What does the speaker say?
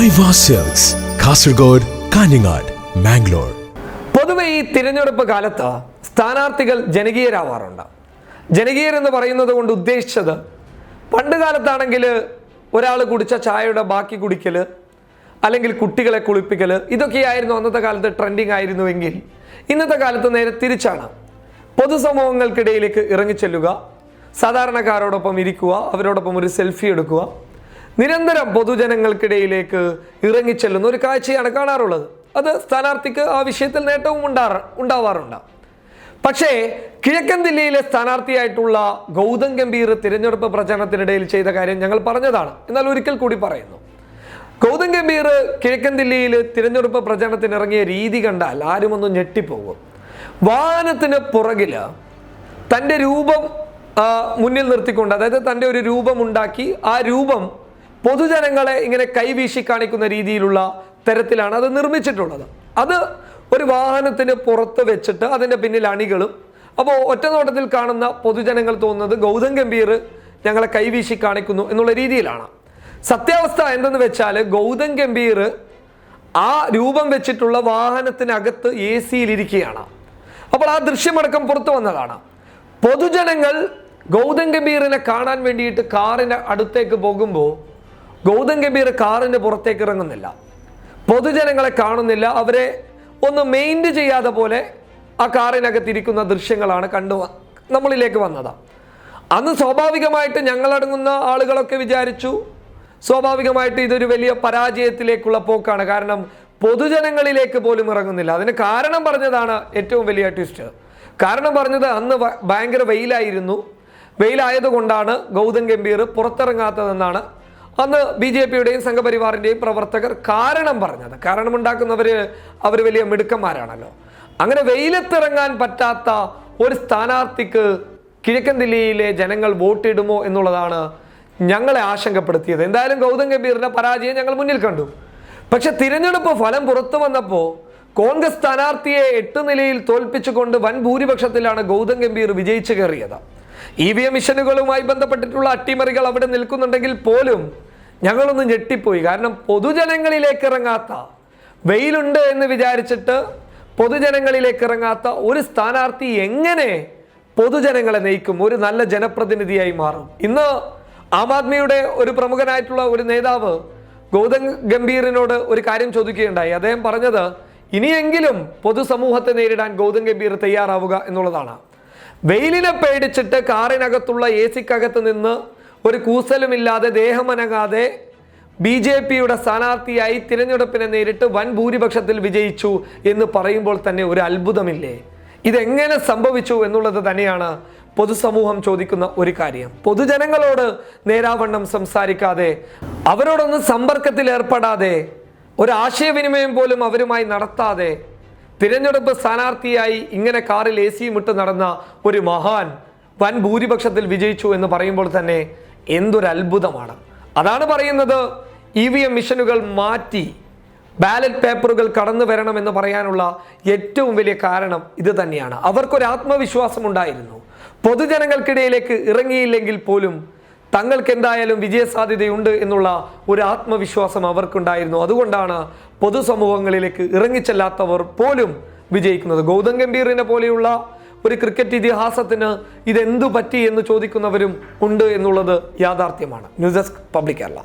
കാസർഗോഡ് കാഞ്ഞങ്ങാട് മാംഗ്ലൂർ പൊതുവെ ഈ തിരഞ്ഞെടുപ്പ് കാലത്ത് സ്ഥാനാർത്ഥികൾ ജനകീയരാവാറുണ്ട്. ജനകീയരെന്ന് പറയുന്നത് കൊണ്ട് ഉദ്ദേശിച്ചത് പണ്ട് കാലത്താണെങ്കിൽ ഒരാൾ കുടിച്ച ചായയുടെ ബാക്കി കുടിക്കൽ അല്ലെങ്കിൽ കുട്ടികളെ കുളിപ്പിക്കൽ ഇതൊക്കെയായിരുന്നു അന്നത്തെ കാലത്ത് ട്രെൻഡിങ് ആയിരുന്നുവെങ്കിൽ ഇന്നത്തെ കാലത്ത് നേരെ തിരിച്ചാണ്. പൊതുസമൂഹങ്ങൾക്കിടയിലേക്ക് ഇറങ്ങിച്ചെല്ലുക സാധാരണക്കാരോടൊപ്പം ഇരിക്കുക അവരോടൊപ്പം ഒരു സെൽഫി എടുക്കുക നിരന്തരം പൊതുജനങ്ങൾക്കിടയിലേക്ക് ഇറങ്ങിച്ചെല്ലുന്ന ഒരു കാഴ്ചയാണ് കാണാറുള്ളത്. അത് സ്ഥാനാർത്ഥിക്ക് ആ വിഷയത്തിൽ നേട്ടവും ഉണ്ടാറ് ഉണ്ടാവാറുണ്ട്. പക്ഷേ കിഴക്കൻ ദില്ലിയിലെ സ്ഥാനാർത്ഥിയായിട്ടുള്ള ഗൗതം ഗംഭീർ തിരഞ്ഞെടുപ്പ് പ്രചരണത്തിനിടയിൽ ചെയ്ത കാര്യം ഞങ്ങൾ പറഞ്ഞതാണ്. എന്നാൽ ഒരിക്കൽ കൂടി പറയുന്നു. ഗൗതം ഗംഭീർ കിഴക്കൻ ദില്ലിയിൽ തിരഞ്ഞെടുപ്പ് പ്രചരണത്തിന് ഇറങ്ങിയ രീതി കണ്ടാൽ ആരും ഒന്ന് ഞെട്ടിപ്പോകും. വാഹനത്തിന് പുറകിൽ തന്റെ രൂപം മുന്നിൽ നിർത്തിക്കൊണ്ട് അതായത് തന്റെ ഒരു രൂപം ഉണ്ടാക്കി ആ രൂപം പൊതുജനങ്ങളെ ഇങ്ങനെ കൈവീശി കാണിക്കുന്ന രീതിയിലുള്ള തരത്തിലാണ് അത് നിർമ്മിച്ചിട്ടുള്ളത്. അത് ഒരു വാഹനത്തിന് പുറത്ത് വെച്ചിട്ട് അതിന്റെ പിന്നിൽ അണികളും അപ്പോൾ ഒറ്റ നോട്ടത്തിൽ കാണുന്ന പൊതുജനങ്ങൾ തോന്നുന്നത് ഗൗതം ഗംഭീർ ഞങ്ങളെ കൈവീശി കാണിക്കുന്നു എന്നുള്ള രീതിയിലാണ്. സത്യാവസ്ഥ എന്തെന്ന് വെച്ചാൽ ഗൗതം ഗംഭീർ ആ രൂപം വെച്ചിട്ടുള്ള വാഹനത്തിനകത്ത് എ സിയിലിരിക്കുകയാണ്. അപ്പോൾ ആ ദൃശ്യമടക്കം പുറത്തു വന്നതാണ്. പൊതുജനങ്ങൾ ഗൗതം ഗംഭീറിനെ കാണാൻ വേണ്ടിയിട്ട് കാറിന്റെ അടുത്തേക്ക് പോകുമ്പോൾ ഗൗതം ഗംഭീർ കാറിന്റെ പുറത്തേക്ക് ഇറങ്ങുന്നില്ല. പൊതുജനങ്ങളെ കാണുന്നില്ല. അവരെ ഒന്ന് മെയിന്റ് ചെയ്യാതെ പോലെ ആ കാറിനകത്തിരിക്കുന്ന ദൃശ്യങ്ങളാണ് കണ്ടു നമ്മളിലേക്ക് വന്നത്. അന്ന് സ്വാഭാവികമായിട്ട് ഞങ്ങളടങ്ങുന്ന ആളുകളൊക്കെ വിചാരിച്ചു. സ്വാഭാവികമായിട്ട് ഇതൊരു വലിയ പരാജയത്തിലേക്കുള്ള പോക്കാണ്. കാരണം പൊതുജനങ്ങളിലേക്ക് പോലും ഇറങ്ങുന്നില്ല. അതിന് കാരണം പറഞ്ഞതാണ് ഏറ്റവും വലിയ ട്വിസ്റ്റ് കാരണം പറഞ്ഞത് അന്ന് ഭയങ്കര വെയിലായിരുന്നു. വെയിലായതുകൊണ്ടാണ് ഗൗതം ഗംഭീർ പുറത്തിറങ്ങാത്തതെന്നാണ് അന്ന് ബി ജെ പിയുടെയും സംഘപരിവാറിന്റെയും പ്രവർത്തകർ കാരണം പറഞ്ഞത്. കാരണമുണ്ടാക്കുന്നവർ അവർ വലിയ മിടുക്കന്മാരാണല്ലോ. അങ്ങനെ വെയിലത്തിറങ്ങാൻ പറ്റാത്ത ഒരു സ്ഥാനാർത്ഥിക്ക് കിഴക്കൻ ദില്ലിയിലെ ജനങ്ങൾ വോട്ടിടുമോ എന്നുള്ളതാണ് ഞങ്ങളെ ആശങ്കപ്പെടുത്തിയത്. എന്തായാലും ഗൗതം ഗംഭീറിന്റെ പരാജയം ഞങ്ങൾ മുന്നിൽ കണ്ടു. പക്ഷെ തിരഞ്ഞെടുപ്പ് ഫലം പുറത്തു വന്നപ്പോൾ കോൺഗ്രസ് സ്ഥാനാർത്ഥിയെ എട്ട് നിലയിൽ തോൽപ്പിച്ചുകൊണ്ട് വൻ ഭൂരിപക്ഷത്തിലാണ് ഗൗതം ഗംഭീർ വിജയിച്ചു കയറിയത്. ഇ വി എം മിഷനുകളുമായി ബന്ധപ്പെട്ടിട്ടുള്ള അട്ടിമറികൾ അവിടെ നിൽക്കുന്നുണ്ടെങ്കിൽ പോലും ഞങ്ങളൊന്ന് ഞെട്ടിപ്പോയി. കാരണം പൊതുജനങ്ങളിലേക്ക് ഇറങ്ങാത്ത വെയിലുണ്ട് എന്ന് വിചാരിച്ചിട്ട് പൊതുജനങ്ങളിലേക്ക് ഇറങ്ങാത്ത ഒരു സ്ഥാനാർത്ഥി എങ്ങനെ പൊതുജനങ്ങളെ നയിക്കും? ഒരു നല്ല ജനപ്രതിനിധിയായി മാറും. ഇന്ന് ആം ആദ്മിയുടെ ഒരു പ്രമുഖനായിട്ടുള്ള ഒരു നേതാവ് ഗൗതം ഗംഭീറിനോട് ഒരു കാര്യം ചോദിക്കുകയുണ്ടായി. അദ്ദേഹം പറഞ്ഞത് ഇനിയെങ്കിലും പൊതുസമൂഹത്തെ നേരിടാൻ ഗൗതം ഗംഭീർ തയ്യാറാവുക എന്നുള്ളതാണ്. വെയിലിനെ പേടിച്ചിട്ട് കാറിനകത്തുള്ള എ സിക്കകത്ത് നിന്ന് ഒരു കൂസലുമില്ലാതെ ദേഹമനങ്ങാതെ ബി ജെ പിയുടെ സ്ഥാനാർത്ഥിയായി തിരഞ്ഞെടുപ്പിനെ നേരിട്ട് വൻ ഭൂരിപക്ഷത്തിൽ വിജയിച്ചു എന്ന് പറയുമ്പോൾ തന്നെ ഒരു അത്ഭുതമില്ലേ? ഇതെങ്ങനെ സംഭവിച്ചു എന്നുള്ളത് തന്നെയാണ് പൊതുസമൂഹം ചോദിക്കുന്ന ഒരു കാര്യം. പൊതുജനങ്ങളോട് നേരാവണ്ണം സംസാരിക്കാതെ അവരോടൊന്നും സമ്പർക്കത്തിൽ ഏർപ്പെടാതെ ഒരു ആശയവിനിമയം പോലും അവരുമായി നടത്താതെ തിരഞ്ഞെടുപ്പ് സ്ഥാനാർത്ഥിയായി ഇങ്ങനെ കാറിൽ എ സിയും ഇട്ട് നടന്ന ഒരു മഹാൻ വൻ ഭൂരിപക്ഷത്തിൽ വിജയിച്ചു എന്ന് പറയുമ്പോൾ തന്നെ എന്തൊരു അത്ഭുതമാണ് അതാണ് പറയുന്നത് ഇ വി എം മിഷനുകൾ മാറ്റി ബാലറ്റ് പേപ്പറുകൾ കടന്നു വരണമെന്ന് പറയാനുള്ള ഏറ്റവും വലിയ കാരണം ഇത് തന്നെയാണ്. അവർക്കൊരു ആത്മവിശ്വാസം ഉണ്ടായിരുന്നു. പൊതുജനങ്ങൾക്കിടയിലേക്ക് ഇറങ്ങിയില്ലെങ്കിൽ പോലും തങ്ങൾക്ക് എന്തായാലും വിജയസാധ്യതയുണ്ട് എന്നുള്ള ഒരു ആത്മവിശ്വാസം അവർക്കുണ്ടായിരുന്നു. അതുകൊണ്ടാണ് പൊതുസമൂഹങ്ങളിലേക്ക് ഇറങ്ങിച്ചെല്ലാത്തവർ പോലും വിജയിക്കുന്നത്. ഗൗതം ഗംഭീറിനെ പോലെയുള്ള ഒരു ക്രിക്കറ്റ് ഇതിഹാസത്തിന് ഇതെന്തു പറ്റി എന്ന് ചോദിക്കുന്നവരും ഉണ്ട് എന്നുള്ളത് യാഥാർത്ഥ്യമാണ്. News desk public Kerala.